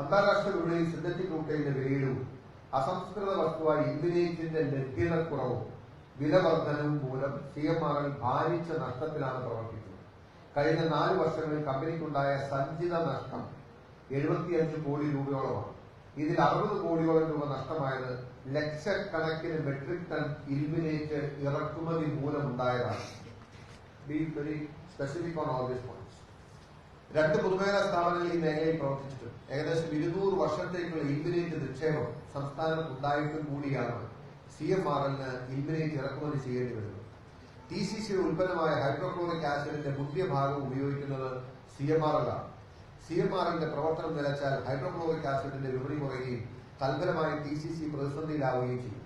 അന്താരാഷ്ട്ര വിപണിയിൽ സിന്തറ്റിക് റൂട്ടയിലെ വിലയിലും അസംസ്കൃത വസ്തുവായ ഇൻഫിനേറ്റിന്റെ ലഭ്യതക്കുറവും വിലവർധനവും മൂലം സി എം ആർ എൽ ഭാരിച്ച നഷ്ടത്തിലാണ് പ്രവർത്തിക്കുന്നത്. കഴിഞ്ഞ നാല് വർഷങ്ങളിൽ കമ്പനിക്കുണ്ടായ സഞ്ചിത നഷ്ടം എഴുപത്തിയഞ്ച് കോടി രൂപയോളമാണ്. ഇതിൽ അറുപത് കോടിയോളം രൂപ നഷ്ടമായത് ലക്ഷക്കണക്കിന് മെട്രിക് ടൺ ഇൽമിനേറ്റ് ഇറക്കുമതി മൂലമുണ്ടായതാണ്. Be very specific on all this points രണ്ട് പൊതുമേഖലാ സ്ഥാപനങ്ങൾ ഈ മേഖലയിൽ പ്രവർത്തിച്ചിട്ടുണ്ട്. ഏകദേശം ഇരുന്നൂറ് വർഷത്തേക്കുള്ള ഇൽമിനേറ്റ് നിക്ഷേപം സംസ്ഥാനത്ത് ഉണ്ടായിട്ടും കൂടിയാണ് സി എം ആർ എല്ലിന് ഇൽമിനേറ്റ് ഇറക്കുമതി ചെയ്യേണ്ടി വരുന്നത്. ടി സി സിയുടെ ഉൽപ്പന്നമായ ഹൈഡ്രോക്ലോറിക് ആസിഡിന്റെ മുഖ്യ ഭാഗം ഉപയോഗിക്കുന്നത് സി എം ആർ എല്ലാണ്. സി എം ആർ എല്ലിന്റെ പ്രവർത്തനം നിലച്ചാൽ ഹൈഡ്രോക്ലോറിക് ആസിഡിന്റെ വിപണി കുറയുകയും തൽഫലമായി ടി സി സി പ്രതിസന്ധിയിലാവുകയും ചെയ്യും.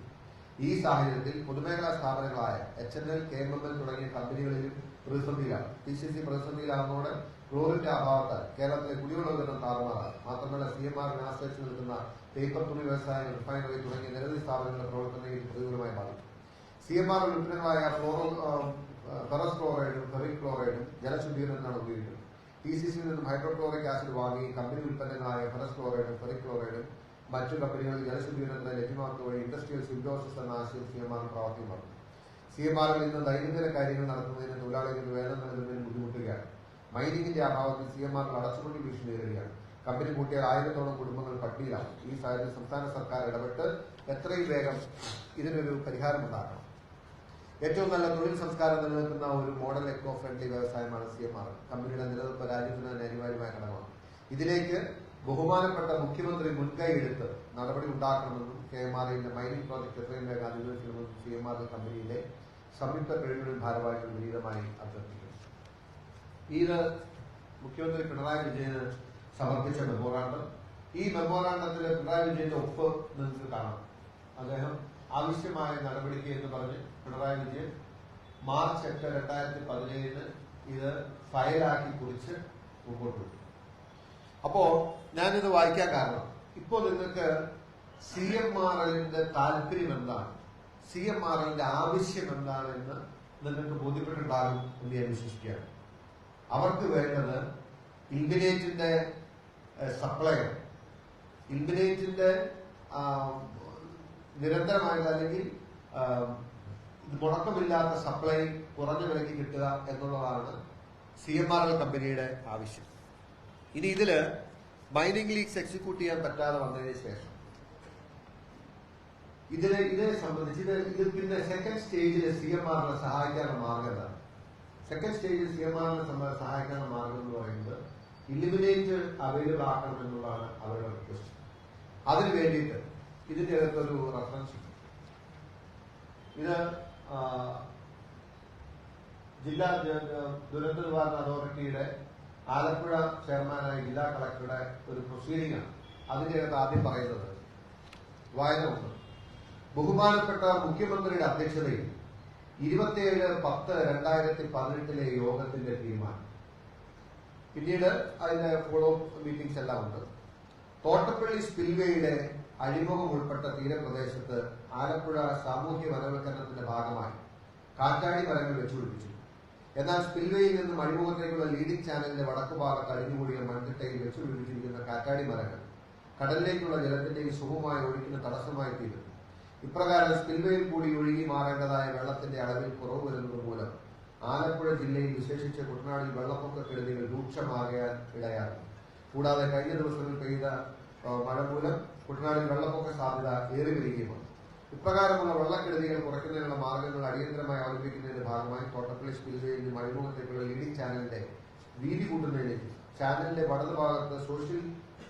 ഈ സാഹചര്യത്തിൽ പൊതുമേഖലാ സ്ഥാപനങ്ങളായ H N L K M M L തുടങ്ങിയ കമ്പനികളിലും പ്രതിസന്ധിയിലാണ്. ടി സി സി പ്രതിസന്ധിയിലാകുന്നതോടെ ക്ലോറിന്റെ അഭാവത്താൽ കേരളത്തിലെ കുടിവെള്ള വിതരണം താറുമാറായി. മാത്രമല്ല സി എം ആറിനെ ആശ്രയിച്ചു നിൽക്കുന്ന പേപ്പർ തുണി വ്യവസായം റിഫൈനറി തുടങ്ങിയ നിരവധി സ്ഥാപനങ്ങളുടെ പ്രവർത്തനത്തിൽ പ്രതികൂലമായി ബാധിക്കും സി എം ആർ ഉൽപ്പന്നങ്ങളായ ഫ്ലോറോ ഫെറസ് ക്ലോറൈഡും ഫെറിക് ക്ലോറൈഡും ജലശുദ്ധീകരണത്തിനാണ് ഉപയോഗിക്കുന്നത്. ടി സി സിയിൽ നിന്നും ഹൈഡ്രോക്ലോറിക് ആസിഡ് വാങ്ങി കമ്പനി ഉൽപ്പന്നങ്ങളായ ഫെറസ് ക്ലോറൈഡും ഫെറിക് ക്ലോറൈഡും മറ്റു കമ്പനികളിൽ ജലശുദ്ധീകരണത്തിന് ലഭ്യമാക്കുക വഴി ഇൻഡസ്ട്രിയൽ സിംബോസിസ് എന്ന ആശയം സി എം ആർ പ്രാവർത്തികമാക്കുന്നു. സി എം ആറിൽ നിന്ന് ദൈനംദിന കാര്യങ്ങൾ നടത്തുന്നതിന് തൊഴിലാളികൾക്ക് വേതനം നൽകുന്നതിന് ബുദ്ധിമുട്ടുകയാണ്. മൈനിങ്ങിന്റെ അഭാവത്തിൽ സി എം ആറിൽ അടച്ചുപൂട്ടി ഭീഷണി നേരിടുകയാണ് കമ്പനി കൂട്ടിയാൽ ആയിരത്തോളം കുടുംബങ്ങൾ പട്ടിയിലാണ് ഈ സാഹചര്യത്തിൽ സംസ്ഥാന സർക്കാർ ഇടപെട്ട് എത്രയും വേഗം ഇതിനൊരു പരിഹാരം പരിഹാരമുണ്ടാക്കണം ഏറ്റവും നല്ല തൊഴിൽ സംസ്കാരം നിലനിൽക്കുന്ന ഒരു മോഡൽ എക്കോ ഫ്രണ്ട്ലി വ്യവസായമാണ് സി എം ആർ. കമ്പനിയുടെ നിലനിൽപ്പ് രാജ്യത്തിന് തന്നെ അനിവാര്യമായ ഘടകമാണ്. ഇതിലേക്ക് ബഹുമാനപ്പെട്ട മുഖ്യമന്ത്രി മുൻകൈ എടുത്ത് നടപടി ഉണ്ടാക്കണമെന്നും കെ എം ആർ ഐന്റെ മൈനിങ് പ്രോജക്ട് എത്രയും വേഗം അനുവദിക്കണമെന്നും സി എം ആർ കമ്പനിയിലെ സംയുക്ത ട്രേഡ് ഭാരവാഹികൾ വിനീതമായി അഭ്യർത്ഥിക്കുന്നു. ഇത് മുഖ്യമന്ത്രി പിണറായി വിജയന് സമർപ്പിച്ച മെമ്മോറാണ്ടം. ഈ മെമ്മോറാണ്ടത്തിൽ പിണറായി വിജയന്റെ ഒപ്പ് നിങ്ങൾക്ക് കാണാം. അദ്ദേഹം ആവശ്യമായ നടപടിക്ക് എന്ന് പറഞ്ഞ് പിണറായി വിജയൻ മാർച്ച് എട്ട് രണ്ടായിരത്തി പതിനേഴിന് ഇത് ഫയലാക്കി കുറിച്ച് മുമ്പോട്ട് വിട്ടു അപ്പോ ഞാനിത് വായിക്കാൻ കാരണം. ഇപ്പോ നിങ്ങൾക്ക് സി എം ആർ എല്ലിന്റെ താല്പര്യം എന്താണ്? സി എം ആർ എല്ലിന്റെ ആവശ്യം എന്താണ് എന്ന് നിങ്ങൾക്ക് ബോധ്യപ്പെട്ടിട്ടുണ്ടാകും എന്ന് ഞാൻ വിശ്വസിക്കുകയാണ്. അവർക്ക് വേണ്ടത് ഇൻബിനേറ്റിന്റെ സപ്ലൈ ഇൻബിനേറ്റിന്റെ നിരന്തരമായിട്ട് അല്ലെങ്കിൽ മുടക്കമില്ലാത്ത സപ്ലൈ കുറഞ്ഞ വിലയ്ക്ക് കിട്ടുക എന്നുള്ളതാണ് സി എം ആർ എൽ കമ്പനിയുടെ ആവശ്യം. ഇനി ഇതിൽ മൈനിങ് ലീഗ്സ് എക്സിക്യൂട്ട് ചെയ്യാൻ പറ്റാതെ വന്നതിന് ശേഷം. ഇതിനെ ഇതിനെ സംബന്ധിച്ച് ഇത് ഇത് പിന്നെ സെക്കൻഡ് സ്റ്റേജിൽ സി എം ആറിനെ സഹായിക്കാനുള്ള മാർഗം എന്താണ്? സെക്കൻഡ് സ്റ്റേജിൽ സി എം ആറിനെ സഹായിക്കാനുള്ള മാർഗം എന്ന് പറയുന്നത് ഇലിമിനേറ്റ് അവൈലബിൾ ആക്കണം എന്നുള്ളതാണ് അവരുടെ റിക്വസ്റ്റ് അതിന് വേണ്ടിയിട്ട് ഇതിന്റെ അകത്തൊരു റെഫറൻസ് ഉണ്ട്. ഇത് ജില്ലാ ദുരന്ത നിവാരണ അതോറിറ്റിയുടെ ആലപ്പുഴ ചെയർമാനായ ജില്ലാ കളക്ടറുടെ ഒരു പ്രൊസീഡിംഗ് ആണ്. അതിന്റെ അകത്ത് ആദ്യം പറയുന്നത് വായന ഒന്ന്. ബഹുമാനപ്പെട്ട മുഖ്യമന്ത്രിയുടെ അധ്യക്ഷതയിൽ ഇരുപത്തിയേഴ് പത്ത് രണ്ടായിരത്തി പതിനെട്ടിലെ യോഗത്തിന്റെ തീരുമാനം. പിന്നീട് അതിന്റെ ഫോളോ മീറ്റിംഗ്സ് എല്ലാം ഉണ്ട്. തോട്ടപ്പള്ളി സ്പിൽവേയുടെ അഴിമുഖം ഉൾപ്പെട്ട തീരപ്രദേശത്ത് ആലപ്പുഴ സാമൂഹ്യ വനവൽക്കരണത്തിന്റെ ഭാഗമായി കാറ്റാടി മരങ്ങൾ വെച്ചുപിടിപ്പിച്ചു. എന്നാൽ സ്പിൽവേയിൽ നിന്നും അഴിമുഖത്തേക്കുള്ള ലീഡിംഗ് ചാനലിന്റെ വടക്കു ഭാഗത്ത് അഴിഞ്ഞുകൂടിയ മൺതിട്ടയിൽ വെച്ചുപിടിപ്പിച്ചിരിക്കുന്ന കാറ്റാടി മരങ്ങൾ കടലിലേക്കുള്ള ജലത്തിന്റെയും സുഖമായി ഒഴുക്കിന് തടസ്സമായി തീരുന്നു. ഇപ്രകാരം സ്പിൽവേയിൽ കൂടി ഒഴുകി മാറേണ്ടതായ വെള്ളത്തിന്റെ അളവിൽ കുറവ് വരുന്നത് മൂലം ആലപ്പുഴ ജില്ലയിൽ വിശേഷിച്ച് കുട്ടനാടിൽ വെള്ളപ്പൊക്ക കെടുതികൾ രൂക്ഷമാകാൻ ഇടയാകും കൂടാതെ കഴിഞ്ഞ ദിവസങ്ങളിൽ പെയ്ത മഴ മൂലം കുട്ടനാടിൽ വെള്ളപ്പൊക്ക സാധ്യത ഏറി വരികയുമാണ് ഇപ്രകാരമുള്ള വെള്ളക്കെടുതികൾ കുറയ്ക്കുന്നതിനുള്ള മാർഗങ്ങൾ അടിയന്തരമായി അവലംബിക്കുന്നതിന്റെ ഭാഗമായി തോട്ടപ്പള്ളി സ്പിൽവേയിൽ മഴമുഖത്തേക്കുള്ള ലീഡിംഗ് ചാനലിന്റെ വീതി കൂട്ടുന്നതിന് ചാനലിന്റെ വലതു ഭാഗത്ത് സോഷ്യൽ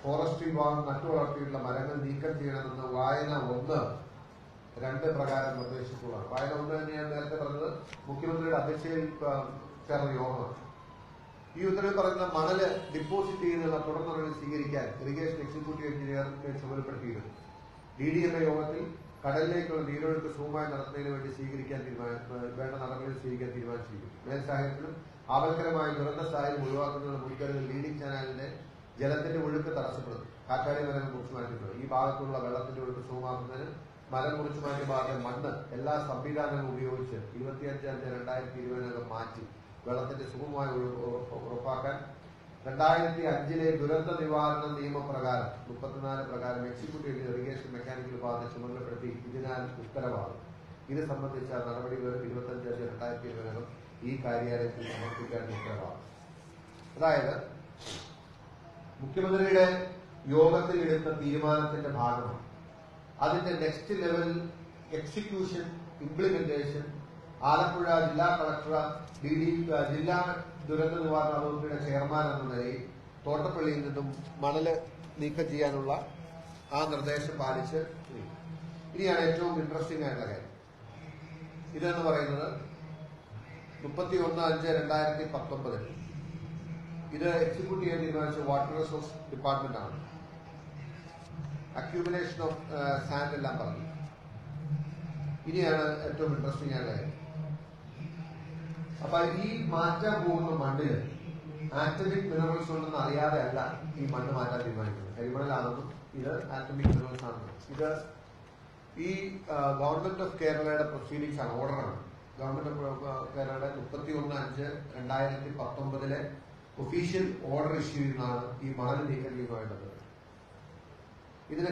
ഫോറസ്ട്രി വിഭാഗം നട്ടു വളർത്തിയിട്ടുള്ള മരങ്ങൾ നീക്കം ചെയ്യണമെന്ന് വായന ഒന്ന് രണ്ട് പ്രകാരം നിർദ്ദേശിച്ചിട്ടുള്ളതാണ് അപ്പൊ അതിലൊന്ന് തന്നെ ഞാൻ നേരത്തെ പറഞ്ഞത് മുഖ്യമന്ത്രിയുടെ അധ്യക്ഷതയിൽ ചേർന്ന യോഗമാണ്. ഈ ഉത്തരവിൽ പറയുന്ന മണൽ ഡിപ്പോസിറ്റ് ചെയ്യുന്നതിനുള്ള തുടർ നടപടി സ്വീകരിക്കാൻ ഇറിഗേഷൻ എക്സിക്യൂട്ടീവ് എഞ്ചിനീയറിനെ ചുമതലപ്പെടുത്തിയിരുന്നു. ഡി ഡി എന്ന യോഗത്തിൽ കടലിലേക്കുള്ള നീരൊഴുക്ക് സുഖമായി നടത്തുന്നതിന് വേണ്ടി സ്വീകരിക്കാൻ വേണ്ട നടപടികൾ സ്വീകരിക്കാൻ തീരുമാനിച്ചിരിക്കുന്നു. മേൽ സാഹചര്യത്തിലും ആപൽക്കരമായ ദുരന്ത സാഹചര്യം ഒഴിവാക്കുന്നതിനുള്ള മുൻകരുതൽ ലീഡിംഗ് ചാനലിന്റെ ജലത്തിന്റെ ഒഴുക്ക് തടസ്സപ്പെടുന്നു. കാറ്റാടി മരങ്ങൾ മുറിച്ചു മാറ്റിയിട്ടുണ്ട് ഈ ഭാഗത്തുള്ള വെള്ളത്തിന്റെ ഒഴുക്ക് സുഗമാക്കുന്നതിന് മരം മുറിച്ചു മാറ്റി മാറിയ മണ്ണ് എല്ലാ സംവിധാനങ്ങളും ഉപയോഗിച്ച് ഇരുപത്തിയഞ്ച് അഞ്ച് രണ്ടായിരത്തി ഇരുപതിനകം മാറ്റി വെള്ളത്തിന്റെ ഉറപ്പ് ഉറപ്പാക്കാൻ രണ്ടായിരത്തി അഞ്ചിലെ ദുരന്ത നിവാരണ നിയമപ്രകാരം മുപ്പത്തിനാല് പ്രകാരം എക്സിക്യൂട്ടീവ് ഇറിഗേഷൻ മെക്കാനിക്കൽ വിഭാഗത്തെ ചുമതലപ്പെടുത്തി ഇതിനാൽ ഉത്തരവാണ് ഇത് സംബന്ധിച്ച നടപടികൾ ഇരുപത്തഞ്ച് അഞ്ച് രണ്ടായിരത്തി ഇരുപതിനകം ഈ കാര്യാലയത്തിൽ സമർപ്പിക്കാൻ ഉത്തരവാണ് അതായത് മുഖ്യമന്ത്രിയുടെ യോഗത്തിൽ എടുത്ത തീരുമാനത്തിന്റെ ഭാഗമാണ് അതിന്റെ next level execution implementation Alappuzha ജില്ലാ കളക്ടർ ഡി ഡി ജില്ലാ ദുരന്ത നിവാരണ അതോറിറ്റിയുടെ ചെയർമാൻ എന്ന നിലയിൽ തോട്ടപ്പള്ളിയിൽ നിന്നും മണൽ നീക്കം ചെയ്യാനുള്ള ആ നിർദ്ദേശം പാലിച്ച്. ഇനിയാണ് ഏറ്റവും ഇൻട്രസ്റ്റിംഗ് ആയിട്ടുള്ള കാര്യം ഇതെന്ന് പറയുന്നത് മുപ്പത്തി ഒന്ന് അഞ്ച് രണ്ടായിരത്തി പത്തൊമ്പതിൽ ഇത് എക്സിക്യൂട്ട് ചെയ്യാൻ തീരുമാനിച്ച വാട്ടർ റിസോഴ്സ് ഡിപ്പാർട്ട്മെന്റ് ആണ് അക്യൂമുലേഷൻ ഓഫ് സാൻഡ് എല്ലാം പറഞ്ഞു. ഇനിയാണ് ഏറ്റവും ഇൻട്രസ്റ്റിംഗ് ആയ കാര്യം. അപ്പൊ ഈ മാറ്റാൻ പോകുന്ന മണ്ണിൽ ആറ്റമിക് മിനറൽസ് ഉണ്ടെന്ന് അറിയാതെ അല്ല ഈ മണ്ണ് മാറ്റാൻ തീരുമാനിക്കുന്നത്. കരിമണലാണെന്നും ഇത് ആറ്റമിക് മിനറൽസ് ആണ്. ഇത് ഈ ഗവൺമെന്റ് ഓഫ് കേരളയുടെ പ്രൊസീഡിങ്സ് ആണ് ഓർഡറാണ് ഗവൺമെന്റ് ഓഫ് കേരളയുടെ മുപ്പത്തി ഒന്ന് അഞ്ച് രണ്ടായിരത്തി പത്തൊമ്പതിലെ ഒഫീഷ്യൽ ഓർഡർ ഇഷ്യൂ ചെയ്യുന്നതാണ് ഈ മണൽ നീക്കം ചെയ്യുന്നതായിട്ട്